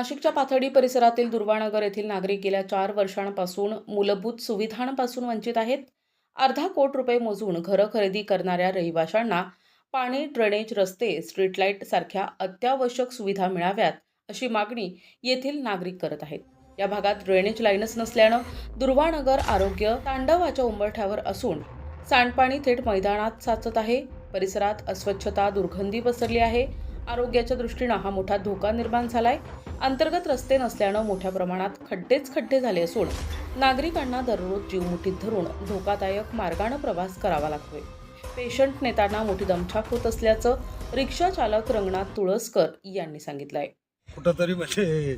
नाशिकच्या पाथर्डी परिसरातील दुर्वानगर येथील नागरिक गेल्या चार वर्षांपासून मूलभूत सुविधांपासून वंचित आहेत. अर्धा कोट रुपये मोजून घरं खरेदी करणाऱ्या रहिवाशांना पाणी ड्रेनेज रस्ते स्ट्रीट लाइट सारख्या अत्यावश्यक सुविधा मिळाव्यात अशी मागणी येथील नागरिक करत आहेत. या भागात ड्रेनेज लाईनच नसल्यानं दुर्वानगर आरोग्य तांडवाच्या उंबरठ्यावर असून सांडपाणी थेट मैदानात साचत आहे. परिसरात अस्वच्छता दुर्गंधी पसरली आहे. आरोग्याच्या दृष्टीनं हा मोठा धोका निर्माण झालाय. अंतर्गत रस्ते नसल्यानं मोठ्या प्रमाणात खड्डेच खड्डे झाले असून नागरिकांना दररोज जीव मुठीत धरून धोकादायक मार्गानं प्रवास करावा लागतोय. पेशंट नेताना मोठी दमछाक होत असल्याचं रिक्षा चालक रंगनाथ तुळसकर यांनी सांगितलंय. कुठंतरी म्हणजे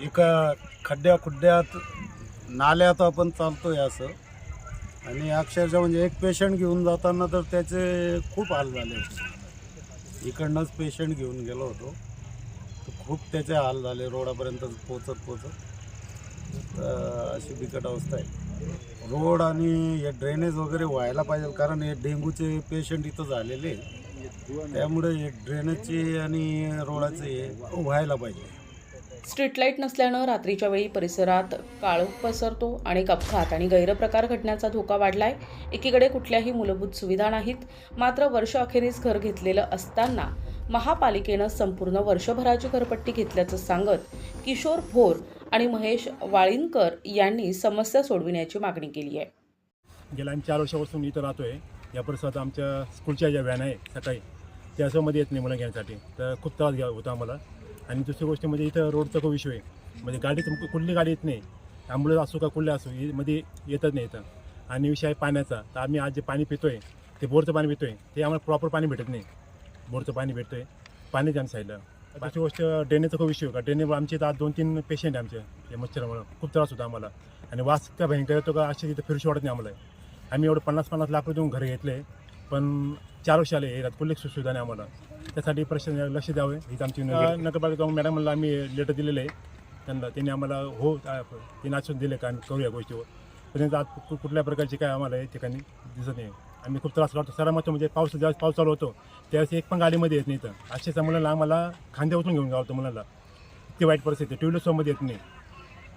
एका खड्ड्या खुड्ड्यात नाल्यात आपण चालतोय असं. आणि अक्षरशः म्हणजे एक पेशंट घेऊन जाताना तर त्याचे खूप हाल झाले. इकडनंच पेशंट घेऊन गेलो होतो. तर खूप त्याचे हाल झाले रोडापर्यंत पोचत पोचत अशी बिकट अवस्था आहे. रोड आणि हे ड्रेनेज वगैरे व्हायला पाहिजे कारण हे डेंग्यूचे पेशंट इथं झालेले त्यामुळे हे ड्रेनेजचे आणि रोडाचे हे व्हायला पाहिजे. स्ट्रीट लाइट नसल्यानं रात्रीच्या वेळी परिसरात काळोख पसरतो आणि अपघात आणि गैरप्रकार घडण्याचा धोका वाढलाय. एकीकडे कुठल्याही मूलभूत सुविधा नाहीत मात्र वर्ष अखेरीस घर घेतलेलं असताना महापालिकेनं संपूर्ण वर्षभराची घरपट्टी घेतल्याचं सांगत किशोर भोर आणि महेश वाळीनकर यांनी समस्या सोडविण्याची मागणी केली आहे. गेल्या आम्ही चार वर्षापासून इथं राहतो आहे या परिसरात आमच्या स्कूलच्या ज्या व्हॅन आहे सकाळी त्या येत नाही मुलं घेण्यासाठी. तर खूप त्रास घ्या होता आम्हाला. आणि दुसरी गोष्ट म्हणजे इथं रोडचा खूप इश्यू आहे. म्हणजे गाडी कुठली गाडी येत नाही. ॲम्ब्युलन्स असो का कुठल्या असो मध्ये येतच नाही इथं. आणि विषय आहे पाण्याचा. तर आम्ही आज जे पाणी पितोय ते बोरचं पाणी पितोय ते आम्हाला प्रॉपर पाणी भेटत नाही. बोरचं पाणी भेटतोय पाणी द्या साईडला दुसरी गोष्ट ड्रेनेचा खूप इश्यू का? ड्रेनेज आमचे इथं आज दोन तीन पेशंट आहे आमचे या मच्छरामुळं. खूप त्रास होता आम्हाला. आणि वास इतका भयंकर येतो का असे तिथं फिरशी वाटत नाही आम्हाला. आम्ही एवढं पन्नास पन्नास लाख रुपये देऊन घरी घेतले. पण चार वर्ष आले यात कुठलीच सुविधा नाही आम्हाला. त्यासाठी प्रश्न लक्ष द्यावे. हीच आमची. नगरपालिका मॅडमला आम्ही लेटर दिलेलं आहे. त्यांना त्यांनी आम्हाला हो त्यांनी आश्वासन दिले का? आम्ही करू या गोष्टीवर. त्यांचं आज कुठल्या प्रकारची काय आम्हाला या ठिकाणी दिसत नाही. आम्ही खूप त्रास करतो. सरामत म्हणजे पाऊस ज्यावेळेस पाऊस चालू होतो त्यावेळेस एक पण गाडीमध्ये येत नाही इथं. अशाच मुलांना आम्हाला खांद्या उचलून घेऊन जावं मुलांना. इतकी वाईट परिस्थिती टू व्हीलरसोबत येत नाही.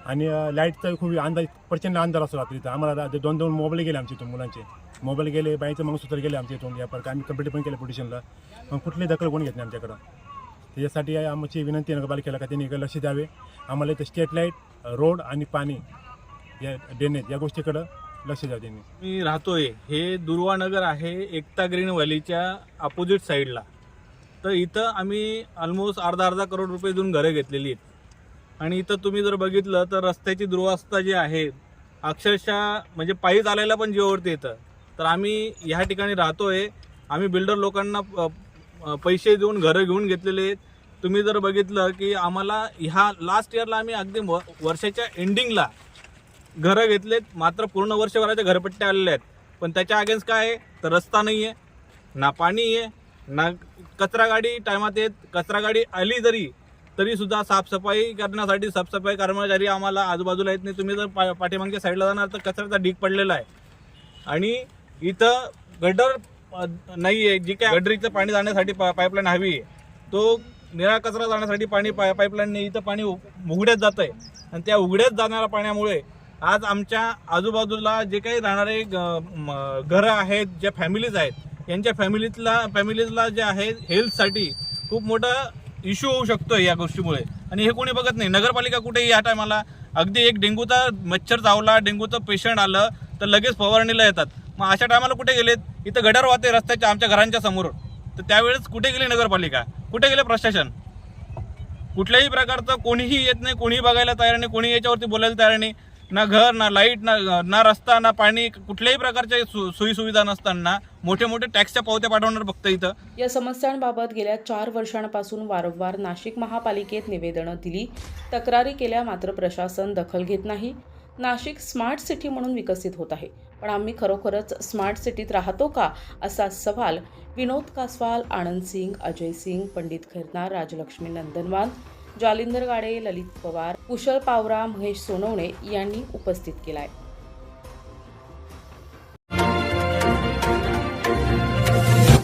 आणि लाईटचा खूप अंदाज प्रचंड अंधार असतो रात्री इथं आम्हाला दोन दोन मोबाईल गेले आमच्या इथून मुलांचे. मोबाईल गेले बाईचं मंगसूत्र गेले आमच्या इथून या प्रकार आम्ही कंप्लेंट पण केलं पोलिशनला पण कुठली दखल कोण घेत नाही आमच्याकडं. त्याच्यासाठी आमची विनंती नगरपालिकेला का त्यांनी लक्ष द्यावे. आम्हाला इथं स्ट्रीट लाइट रोड आणि पाणी या ड्रेनेज या गोष्टीकडं लक्ष द्या त्यांनी. मी राहतोय हे दुर्वानगर आहे एकता ग्रीन व्हॅलीच्या अपोजिट साईडला तर इथं आम्ही ऑलमोस्ट अर्धा अर्धा करोड रुपये देऊन घरं घेतलेली आहेत. आणि इथं तुम्ही जर बघितलं तर रस्त्याची दुर्वस्था जी आहे अक्षरशः म्हणजे पायी चालायला पण जीवावरती येतं. तर आम्ही ह्या ठिकाणी राहतोय. आम्ही बिल्डर लोकांना पैसे देऊन घरं घेऊन घेतलेले आहेत. तुम्ही जर बघितलं की आम्हाला ह्या लास्ट इयरला आम्ही अगदी व- वर्षाच्या एंडिंगला घरं घेतलेत. मात्र पूर्ण वर्षभराच्या घरपट्ट्या आलेल्या आहेत. पण त्याच्या अगेन्स्ट काय आहे? तर रस्ता नाही आहे ना पाणी आहे ना कचरा गाडी टायमात येत. कचरा गाडी आली जरी तरी सुद्धा साफसफाई करण्यासाठी साफसफाई कर्मचारी आम्हाला आजूबाजूला येत नाही. तुम्ही जर पा पाठीमागच्या साईडला जाणार तर कचऱ्याचा ढीक पडलेला आहे. आणि इथं गडर नाही आहे जी काय गडरीचं पाणी जाण्यासाठी पा पाईपलाईन हवी आहे तो निळा कचरा जाण्यासाठी पाणी पा पाईपलाईनने इथं पाणी उ- उघड्यात जात आहे आणि त्या उघड्यात जाणाऱ्या पाण्यामुळे आज आमच्या आजूबाजूला जे काही राहणारे ग- घरं आहेत ज्या फॅमिलीज आहेत यांच्या फॅमिलीतला फॅमिलीजला जे आहे हेल्थसाठी खूप मोठं इश्यू होऊ शकतो या गोष्टीमुळे. आणि हे कोणी बघत नाही. नगरपालिका कुठेही या टायमाला अगदी एक डेंग्यूचा मच्छर चावला डेंग्यूचं पेशंट आलं तर लगेच फवारणीला येतात. मग अशा टायमाला कुठे गेलेत? इथं गडार वाहते रस्त्याच्या आमच्या घरांच्या समोर. तर त्यावेळेस कुठे गेली नगरपालिका? कुठे गेले प्रशासन? कुठल्याही प्रकारचं कोणीही येत नाही कोणीही बघायला तयार नाही कोणी याच्यावरती बोलायला तयार नाही. ना घर ना लाइट ना ना रस्ता ना पाणी कुठल्याही प्रकारच्या सु सोयी सुविधा नसताना मोठे मोठे टॅक्सच्या पावत्या पाठवणार फक्त इथं. या समस्यांबाबत गेल्या चार वर्षांपासून वारंवार नाशिक महापालिकेत निवेदनं दिली. तक्रारी केल्या मात्र प्रशासन दखल घेत नाही. नाशिक स्मार्ट सिटी म्हणून विकसित होत आहे. पण आम्ही खरोखरच स्मार्ट सिटीत राहतो का? असा सवाल विनोद कासवाल आनंद सिंग अजय सिंग पंडित खैरनार राजलक्ष्मी नंदनवान जालिंदर गाडे ललित पवार कुशल पावरा महेश सोनवणे यांनी उपस्थित केला आहे